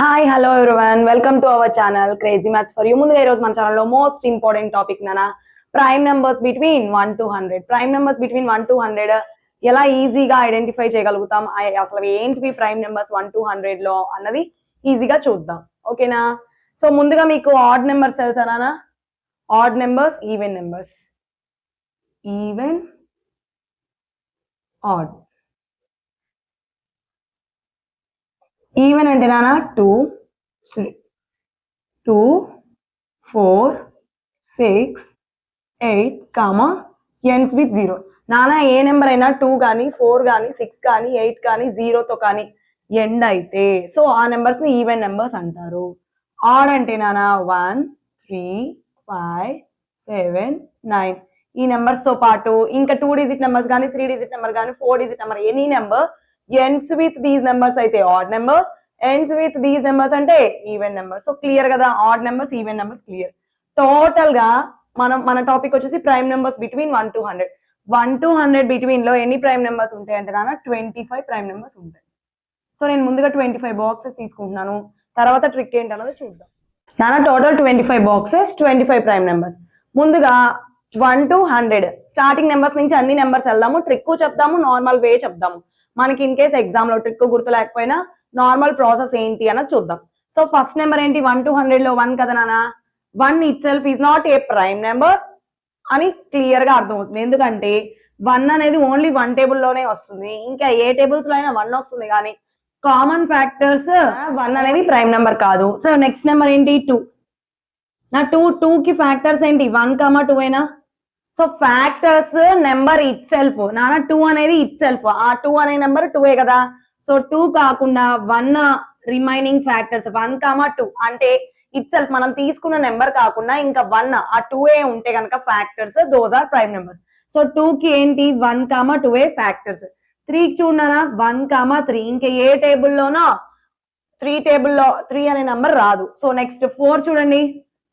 Hi hello everyone welcome to our channel crazy maths for you ముందుగా ఈరోజు మన ఛానల్లో మోస్ట్ ఇంపార్టెంట్ టాపిక్ నానా prime numbers between one to hundred prime numbers between one to hundred ఎలా ఈజీగా identify చేయగలుగుతాం? అసలు ఏంటివి ప్రైమ్ నెంబర్స్ వన్ టు హండ్రెడ్లో అన్నది ఈజీగా చూద్దాం. ఓకేనా సో ముందుగా మీకు ఆడ్ నెంబర్స్ తెలుసా నానా? Odd numbers even numbers even odd even అంటే నానా? Two two four six eight comma ends with zero నానా ఏ నెంబర్ అయినా టూ కానీ ఫోర్ కానీ సిక్స్ కానీ ఎయిట్ కానీ జీరోతో కానీ ఎండ్ అయితే సో ఆ నెంబర్స్ని ఈవెన్ నెంబర్స్ అంటారు. ఆడ్ అంటే నానా? One three five seven nine ఈ నెంబర్స్తో పాటు ఇంకా టూ డిజిట్ నెంబర్స్ కానీ త్రీ డిజిట్ నెంబర్ కానీ four digit number any number ends with these numbers అయితే odd number ends with these numbers అంటే ఈవెన్ నెంబర్ సో క్లియర్ కదా? Odd numbers even numbers clear టోటల్గా మనం మన టాపిక్ వచ్చేసి prime numbers between one to hundred one to hundred బిట్వీన్లో ఎన్ని prime numbers ఉంటాయి అంటే నాన్న? ట్వంటీ ఫైవ్ ప్రైమ్ నెంబర్స్ ఉంటాయి. సో నేను ముందుగా ట్వంటీ ఫైవ్ బాక్సెస్ తీసుకుంటున్నాను. తర్వాత ట్రిక్ ఏంటన్నది చూద్దాం. నాన్న total twenty five boxes twenty five prime numbers ముందుగా one to hundred starting numbers నుంచి అన్ని నెంబర్స్ వెళ్దాము. ట్రిక్ చెప్దాము నార్మల్ వే చెప్దాము. మనకి ఇన్ కేస్ ఎగ్జామ్లో ట్రిక్ గుర్తు లేకపోయినా నార్మల్ ప్రాసెస్ ఏంటి అన్నది చూద్దాం. సో ఫస్ట్ నెంబర్ ఏంటి? వన్ టు హండ్రెడ్లో వన్ కదా నాన్న? One itself is not a prime number అని క్లియర్గా అర్థమవుతుంది. ఎందుకంటే వన్ అనేది ఓన్లీ వన్ టేబుల్లోనే వస్తుంది. ఇంకా ఏ టేబుల్స్లో అయినా వన్ వస్తుంది కానీ కామన్ ఫ్యాక్టర్స్ వన్ అనేది ప్రైమ్ నెంబర్ కాదు. సో నెక్స్ట్ నెంబర్ ఏంటి? టూ నా టూ టూ కి ఫ్యాక్టర్స్ ఏంటి? వన్ కామా టూ అయినా so factors number itself నాన్న టూ అనేది ఇట్ సెల్ఫ్ ఆ టూ అనే నెంబర్ టూ ఏ కదా? సో టూ కాకుండా one remaining factors one comma two అంటే ఇట్ సెల్ఫ్ మనం తీసుకున్న నెంబర్ కాకుండా ఇంకా వన్ ఆ టూ ఏ ఉంటే కనుక factors those are prime numbers so two కి ఏంటి? వన్ కామా టూ ఏ ఫ్యాక్టర్స్ త్రీకి చూడనా వన్ కామా త్రీ ఇంకా ఏ టేబుల్లోనో త్రీ టేబుల్లో త్రీ అనే నెంబర్ రాదు. సో నెక్స్ట్ ఫోర్ చూడండి.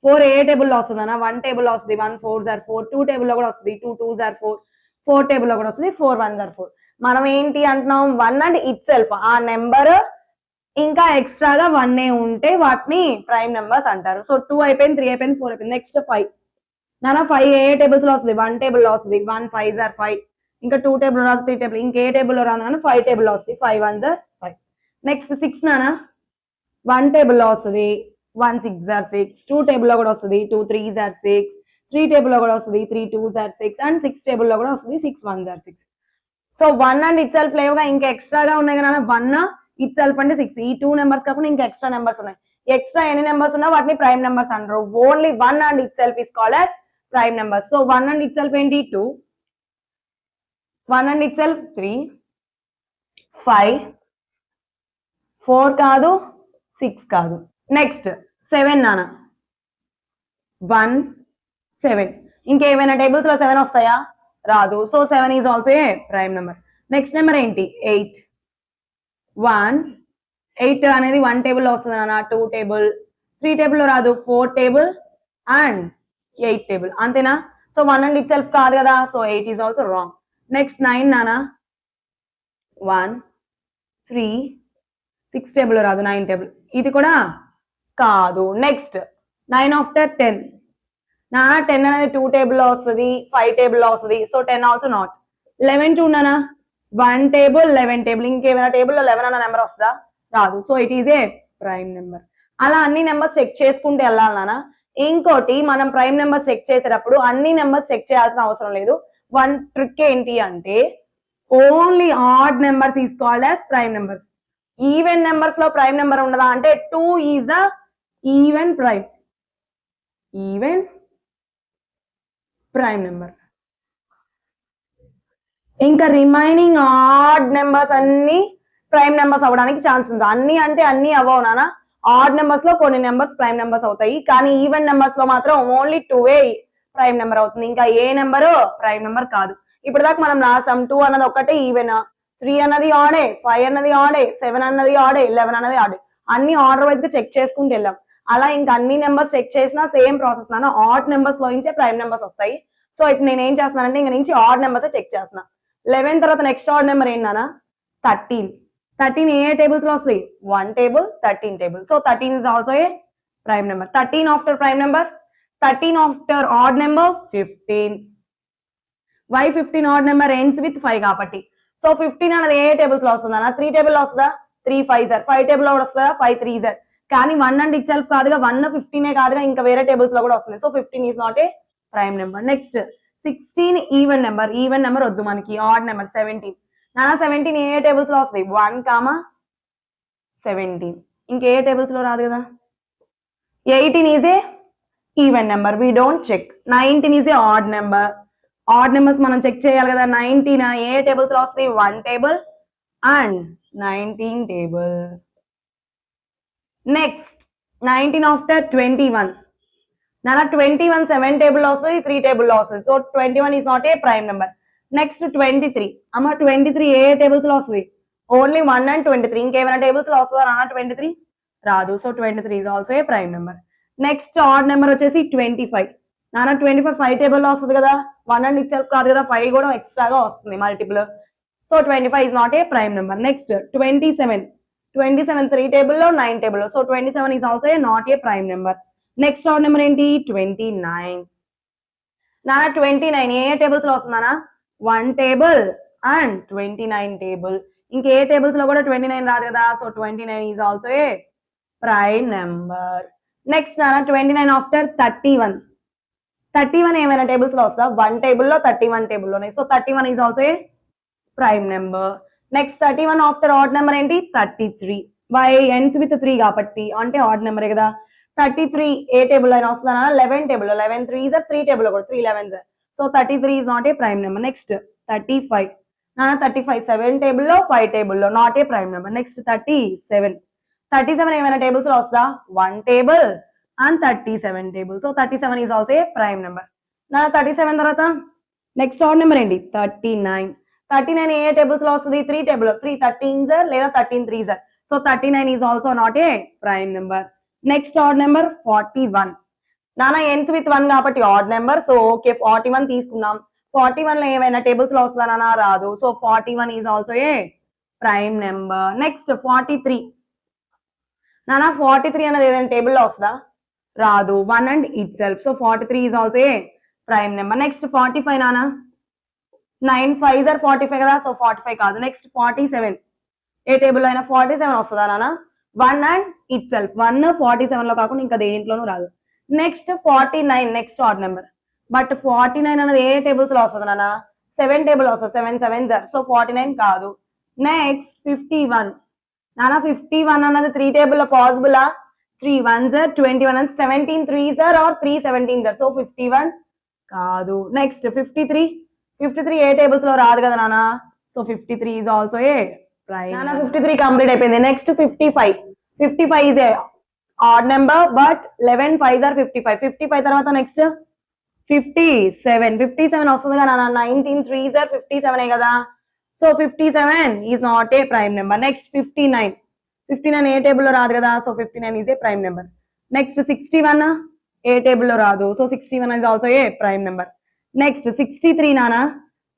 ఫోర్ ఏ టేబుల్లో వస్తుంది అన్న వన్ టేబుల్లో వస్తుంది. One four are four. Two టేబుల్లో కూడా వస్తుంది. Two two are four. Four టేబుల్లో కూడా వస్తుంది. Four one are four. మనం ఏంటి అంటున్నాం? వన్ అండ్ ఇట్ సెల్ఫ్ ఆ నెంబర్ ఇంకా ఎక్స్ట్రాగా వన్ ఏ ఉంటే వాటిని ప్రైమ్ నెంబర్స్ అంటారు. సో టూ అయిపోయింది త్రీ అయిపోయింది ఫోర్ అయిపోయింది. Next five. నాన్న ఫైవ్ ఏ టేబుల్స్లో వస్తుంది. వన్ టేబుల్లో వస్తుంది. One five are five. ఇంకా టూ టేబుల్ రాదు త్రీ టేబుల్. ఇంకా ఏ టేబుల్ రాదు నాన్న. ఫైవ్ టేబుల్లో వస్తుంది. Five one are five. Next six నానా వన్ టేబుల్లో వస్తుంది. One six are six two టేబుల్లో కూడా వస్తుంది. Two three are six three టేబుల్లో కూడా వస్తుంది. Three two are six and six టేబుల్లో కూడా వస్తుంది. Six one are six so one and itself లేవుగా ఇంకా ఎక్స్ట్రాగా ఉన్నాయి కదా. వన్ ఇట్ సెల్ఫ్ అంటే సిక్స్ ఈ టూ నెంబర్స్ కాకుండా ఇంకా ఎక్స్ట్రా నెంబర్స్ ఉన్నాయి. ఎక్స్ట్రా ఎన్ని నెంబర్స్ ఉన్నా వాటిని ప్రైమ్ నెంబర్స్ అంటారు. Only one and itself is call as prime numbers so one and itself ఏంటి? Two one and itself three five four కాదు. సిక్స్ కాదు. నెక్స్ట్ సెవెన్ నాన్న. One seven. ఇంకేమైనా టేబుల్స్లో సెవెన్ వస్తాయా? రాదు. So seven is also a prime number. Next number ఏంటి? Eight. One. Eight అనేది వన్ టేబుల్లో వస్తుంది నాన్న. Two table. త్రీ టేబుల్లో రాదు. Four table and eight table. అంతేనా? So one and itself కాదు కదా. So eight is also wrong. Next nine నాన్న. వన్ త్రీ సిక్స్ టేబుల్ రాదు. Nine table. ఇది కూడా కాదు. నెక్స్ట్ నైన్ ఆఫ్టర్ టెన్ నానా టెన్ అనేది టూ టేబుల్లో వస్తుంది ఫైవ్ టేబుల్లో వస్తుంది so ten also not eleven చూడనా వన్ టేబుల్ లెవెన్ టేబుల్ ఇంకేమైనా టేబుల్లో లెవెన్ అన్న నెంబర్ వస్తుందా? రాదు. So it is a prime number అలా అన్ని నెంబర్స్ చెక్ చేసుకుంటూ వెళ్ళాలి నాన్న. ఇంకోటి మనం ప్రైమ్ నెంబర్స్ చెక్ చేసేటప్పుడు అన్ని నెంబర్స్ చెక్ చేయాల్సిన అవసరం లేదు. వన్ ట్రిక్ ఏంటి అంటే only odd numbers is called as prime numbers even నెంబర్స్లో prime number ఉండదా? అంటే two is the even prime even prime number ఇంకా రిమైనింగ్ ఆడ్ నెంబర్స్ అన్ని ప్రైమ్ నెంబర్స్ అవ్వడానికి ఛాన్స్ ఉంది. అన్ని అంటే అన్ని అవ్వవు నానా ఆడ్ నెంబర్స్లో కొన్ని నెంబర్స్ ప్రైమ్ నెంబర్స్ అవుతాయి. కానీ ఈవెన్ నెంబర్స్లో మాత్రం only two a prime number అవుతుంది. ఇంకా ఏ నెంబర్ ప్రైమ్ నెంబర్ కాదు. ఇప్పుడు దాకా మనం రాసాం టూ అన్నది ఒకటే ఈవెన్ త్రీ అన్నది ఆడే ఫైవ్ అన్నది ఆడే సెవెన్ అన్నది ఆడే లెవెన్ అన్నది ఆడే అన్ని ఆర్డర్ వైజ్గా చెక్ చేసుకుంటూ వెళ్ళాం. అలా ఇంకా అన్ని నెంబర్స్ చెక్ చేసినా సేమ్ ప్రాసెస్ నాన్న. ఆడ్ నెంబర్స్లో నుంచే ప్రైమ్ నెంబర్స్ వస్తాయి. సో ఇప్పుడు నేను ఏం చేస్తున్నానంటే ఇంక నుంచి ఆడ్ నెంబర్స్ చెక్ చేస్తున్నా. లెవెన్ తర్వాత నెక్స్ట్ ఆడ్ నెంబర్ ఏంటన్నా థర్టీన్. థర్టీన్ ఏ టేబుల్స్లో వస్తాయి? One table thirteen table. So thirteen is also a prime number. Thirteen after prime number. Thirteen after odd number fifteen. Why fifteen odd number ends with five కాబట్టి. So fifteen అనేది ఏ టేబుల్స్లో వస్తుందా three టేబుల్లో వస్తుందా? Three five are five table వస్తుందా? Five three sir కానీ one and itself కాదుగా వన్ ఫిఫ్టీనే కాదుగా ఇంకా వేరే టేబుల్స్లో కూడా వస్తుంది. So fifteen is not a prime number next sixteen even number even number వద్దు మనకి. ఆడ్ నెంబర్ సెవెంటీన్ నానా సెవెంటీన్ ఏ టేబుల్స్లో వస్తాయి? వన్ కామా సెవెంటీన్ ఇంకే టేబుల్స్లో రాదు కదా? Eighteen is a even number we don't check nineteen is a odd number odd numbers మనం చెక్ చేయాలి కదా. నైన్టీన్ ఏ టేబుల్స్లో వస్తాయి? One table and nineteen table next nineteen after twenty one నాన్న ట్వంటీ వన్ సెవెన్ టేబుల్లో వస్తుంది త్రీ టేబుల్లో వస్తుంది so twenty one is not a prime number next twenty three అమ్మ ట్వంటీ త్రీ ఏ టేబుల్స్లో వస్తుంది only one and twenty three ఇంకేమైనా టేబుల్స్లో వస్తుందా నాన్న ట్వంటీ త్రీ రాదు. So twenty three is also a prime number next odd number వచ్చేసి ట్వంటీ ఫైవ్ నాన్న ట్వంటీ ఫైవ్ ఫైవ్ టేబుల్లో వస్తుంది కదా? వన్ అండ్ ఇచ్చే కాదు కదా? ఫైవ్ కూడా ఎక్స్ట్రాగా వస్తుంది multiple so twenty five is not a prime number next twenty seven twenty seven three టేబుల్లో nine table so twenty seven is also a not a prime number next odd number ఏంటి? Twenty nine నాన్న twenty nine ఏ టేబుల్స్లో వస్తుందా one table and twenty nine table ఇంకే టేబుల్స్లో కూడా twenty nine రాదు కదా? So twenty nine is also a prime number next నాన్న twenty nine after thirty one thirty one ఏమైనా టేబుల్స్లో వస్తా వన్ టేబుల్లో thirty one టేబుల్లోనే. So thirty one is also a prime number next thirty one after odd number ఏంటి? Thirty three by ends with three కాబట్టి అంటే add నెంబరే కదా? Thirty three ఏ టేబుల్ అయినా వస్తుందా eleven table eleven three are three table కూడా three eleven are so thirty three is not a prime number next thirty five నా thirty five seven టేబుల్లో ఫైవ్ టేబుల్లో not a prime number next thirty seven thirty seven ఏమైనా టేబుల్స్లో వస్తుందా? One table and thirty seven table so thirty seven is also a prime number నా thirty seven తర్వాత next odd number ఏంటి? Thirty nine thirty nine ఏ టేబుల్స్లో వస్తుంది? Three table three thirteen are లేదా thirteen three are so thirty nine is also not a prime number next odd number forty one నానా ends with one కాబట్టి odd number so okay forty one తీసుకున్నాం. Forty వన్లో ఏమైనా టేబుల్స్లో వస్తుందా నానా? రాదు. So forty one is also a prime number next forty three నానా ఫార్టీ త్రీ అనేది ఏదైనా టేబుల్లో వస్తుందా? రాదు. One and itself so forty three is also a prime number next forty five నానా? Nine five sir forty five కదా so forty five కాదు. Next forty seven. ఏ table అయినా ఫార్టీ సెవెన్ వస్తుందా నాన్న? One and itself one forty సెవెన్లో కాకుండా ఇంకా దేంట్లోనూ రాదు. Next forty nine next odd number but forty nine అనేది ఏ టేబుల్స్లో వస్తుంది నాన్న? సెవెన్ టేబుల్ వస్తుంది. Seven seven sir so forty nine కాదు. Next fifty one. నానా ఫిఫ్టీ వన్ అన్నది three table పాసిబులా three one sir twenty one అని seventeen three sir or three seventeen sir so fifty one కాదు. Next fifty three fifty three ఏ టేబుల్స్లో రాదు కదా నాన్న so fifty three is also a నాన్న fifty three complete అయిపోయింది. Next fifty five fifty five is a odd number but eleven five or fifty five fifty five తర్వాత next fifty seven fifty seven వస్తుంది కదా నాన్న nineteen three or fifty seven కదా. So fifty seven is not a prime number next fifty nine fifty nine ఏ టేబుల్లో రాదు కదా. So fifty nine is a prime number next sixty one ఏ టేబుల్లో రాదు. So sixty one is also a prime number next sixty three నానా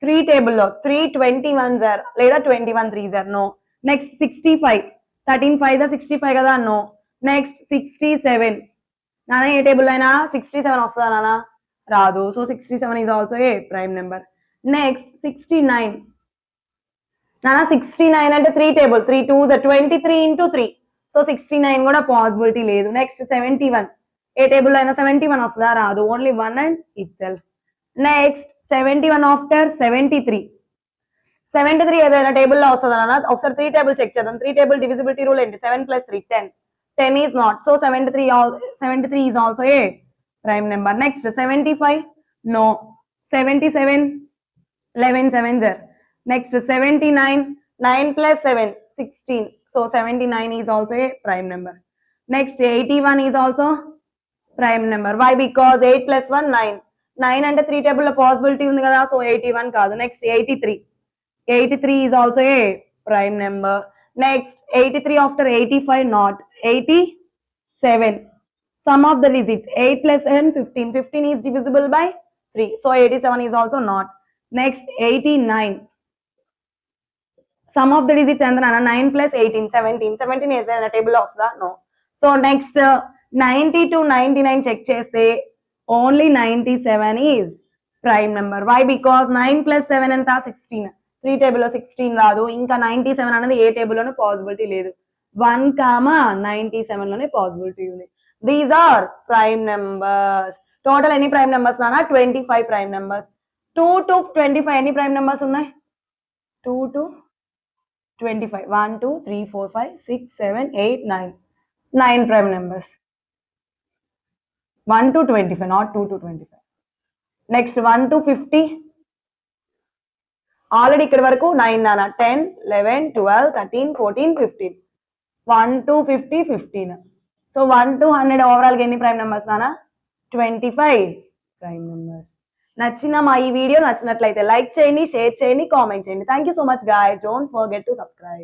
three టేబుల్లో three twenty one జర్ లేదా twenty one three జర్ no next sixty five thirteen five sir sixty five కదా? No next sixty seven నానా ఏ table అయినా sixty seven వస్తుందా నానా రాదు. So sixty seven is also a prime number next sixty nine నానా సిక్స్టీ నైన్ అంటే three table three two twenty three into three so sixty nine కూడా possibility లేదు. నెక్స్ట్ సెవెంటీ వన్ ఏ table అయినా seventy one వస్తుందా? రాదు. Only one and itself next seventy one after seventy three seventy three ఏదైనా టేబుల్లో వస్తుంది వస్తుందా ఒకసారి త్రీ టేబుల్ చెక్ చేద్దాం. త్రీ టేబుల్ డివిజిబిలిటీ రూల్ ఏంటి? Seven plus three ten ten is not so seventy three seventy three is also a prime number next seventy five no seventy seven eleven seven జర్ next seventy nine nine plus seven sixteen so seventy nine is also a prime number next eighty one is also prime number why because eight plus one nine nine అంటే three టేబుల్లో possibility ఉంది కదా so eighty one కాదు. Next eighty three eighty three is also a prime number next eighty three after eighty five not eighty seven sum of the digits eight plus seven fifteen fifteen is divisible by three so eighty seven is also not next eighty nine sum of the digits ఎంత నాన్న nine plus eighteen seventeen seventeen ఏదైనా table వస్తుందా? No so next ninety two ninety nine check చేస్తే only 97 is prime number. Why? Because 9 plus 7 and 16. Three టేబుల్లో sixteen రాదు. ఇంకా 97 అనేది ఏ టేబుల్లోనే పాసిబిలిటీ లేదు. వన్ కామా 97 లోనే పాసిబిలిటీ ఉంది. These are prime numbers total ఎన్ని ప్రైమ్ నెంబర్స్ నానా 25 ప్రైమ్ నెంబర్స్ టూ టు 25 ఎన్ని ప్రైమ్ నెంబర్స్ ఉన్నాయి? Two to five one two three four five six seven eight nine nine prime numbers. One to twenty five not two to twenty five next one to fifty already ఇక్కడ వరకు nine నానా ten eleven twelve thirteen fourteen fifteen one to fifty fifteen so one to hundred ఓవరాల్గా ఎన్ని prime numbers నాన్న twenty five prime numbers నచ్చిన మా ఈ video నచ్చినట్లయితే లైక్ చేయండి షేర్ చేయండి కామెంట్ చేయండి. Thank you so much guys don't forget to subscribe